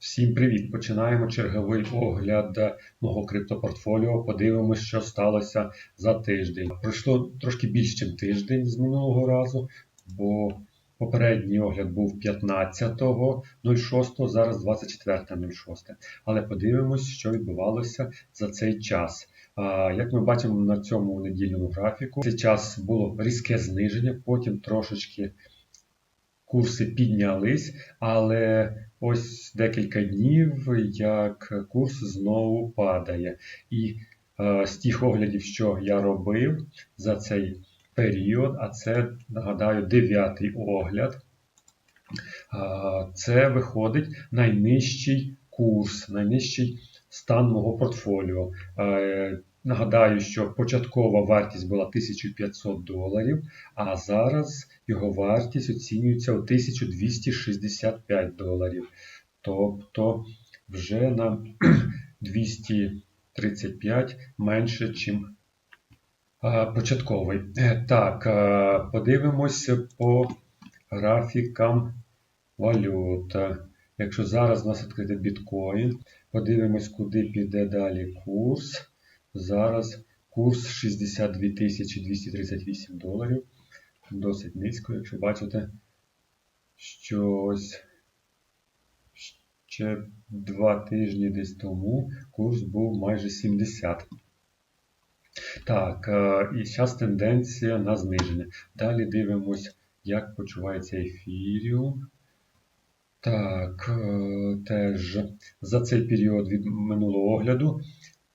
Всім привіт! Починаємо черговий огляд мого криптопортфоліо. Подивимось, що сталося за тиждень. Пройшло трошки більше, ніж тиждень з минулого разу, бо попередній огляд був 15.06, зараз 24.06. Але подивимось, що відбувалося за цей час. Як ми бачимо на цьому недільному графіку, цей час було різке зниження, потім трошечки курси піднялись, але ось декілька днів, як курс знову падає. І е, з тих оглядів, що я робив за цей період, а це, нагадаю, дев'ятий огляд, е, це виходить найнижчий курс, найнижчий стан мого портфоліо. Нагадаю, що початкова вартість була 1500 доларів, а зараз його вартість оцінюється у 1265 доларів. Тобто вже на 235 менше, ніж початковий. Так, подивимося по графікам валют. Якщо зараз у нас відкритий біткоін, подивимось, куди піде далі курс. Зараз курс 62 238 доларів. Досить низько, якщо бачите, що ось ще два тижні десь тому курс був майже 70. Так, і зараз тенденція на зниження. Далі дивимось, як почувається ефіріум. Так, теж за цей період від минулого огляду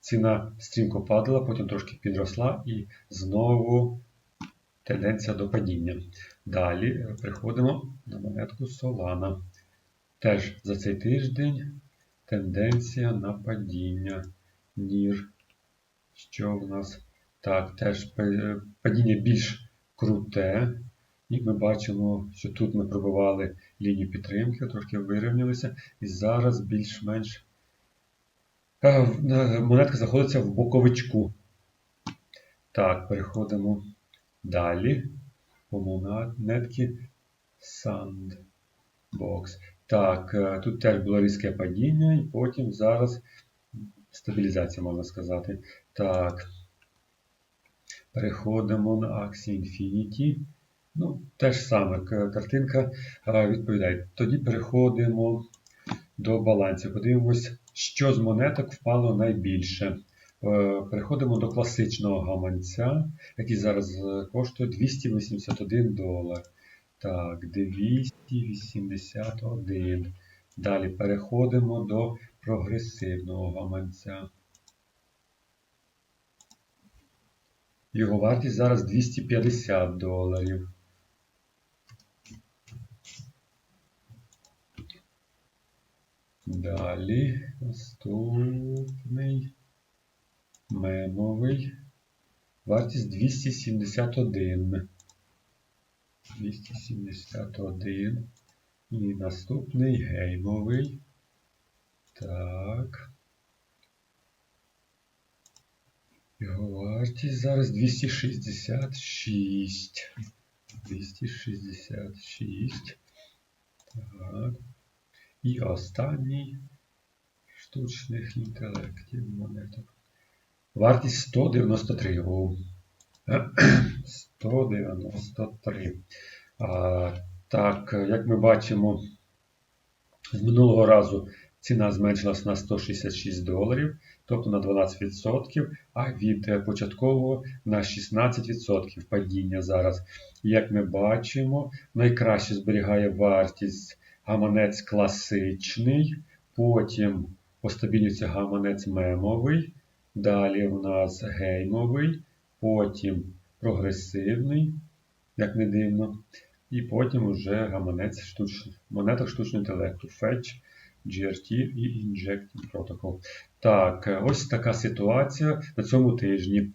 ціна стрімко падала, потім трошки підросла і знову тенденція до падіння. Далі приходимо на монетку Solana. Теж за цей тиждень тенденція на падіння. Нір. Що в нас? Так, теж падіння більш круте. І ми бачимо, що тут ми пробивали лінію підтримки, трошки вирівнялися. І зараз більш-менш монетка знаходиться в боковичку. Так, переходимо далі. По монетки Sandbox. Так, е, тут теж було різке падіння, і потім зараз стабілізація, можна сказати. Так. Переходимо на Axie Infinity. Ну, те ж саме картинка е, відповідає. Тоді переходимо до балансів. Подивимось, що з монеток впало найбільше. Е, переходимо до класичного гаманця, який зараз коштує 281 долар. Так, 281. Далі переходимо до прогресивного гаманця. Його вартість зараз 250 доларів. Далі наступний мемовий. Вартість 271. 271. І наступний геймовий. Так. Його вартість зараз 266. 266. І останній штучних інтелектів монеток. Вартість 193. 193. А, Так, як ми бачимо, з минулого разу ціна зменшилась на 166 доларів, тобто на 12%, а від початкового на 16% падіння зараз. Як ми бачимо, найкраще зберігає вартість гаманець класичний, потім постабілюється гаманець мемовий, далі у нас геймовий, потім прогресивний, як не дивно, і потім уже гаманець штучний, монеток штучного інтелекту, Fetch, GRT і Injecting Protocol. Так, ось така ситуація на цьому тижні.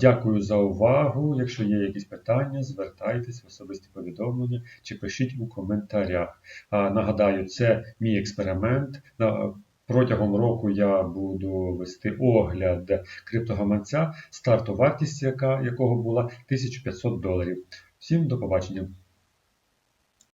Дякую за увагу. Якщо є якісь питання, звертайтесь в особисті повідомлення чи пишіть у коментарях. Нагадаю, це мій експеримент. Протягом року я буду вести огляд криптогаманця, старту вартість яка, якого була 1500 доларів. Всім до побачення!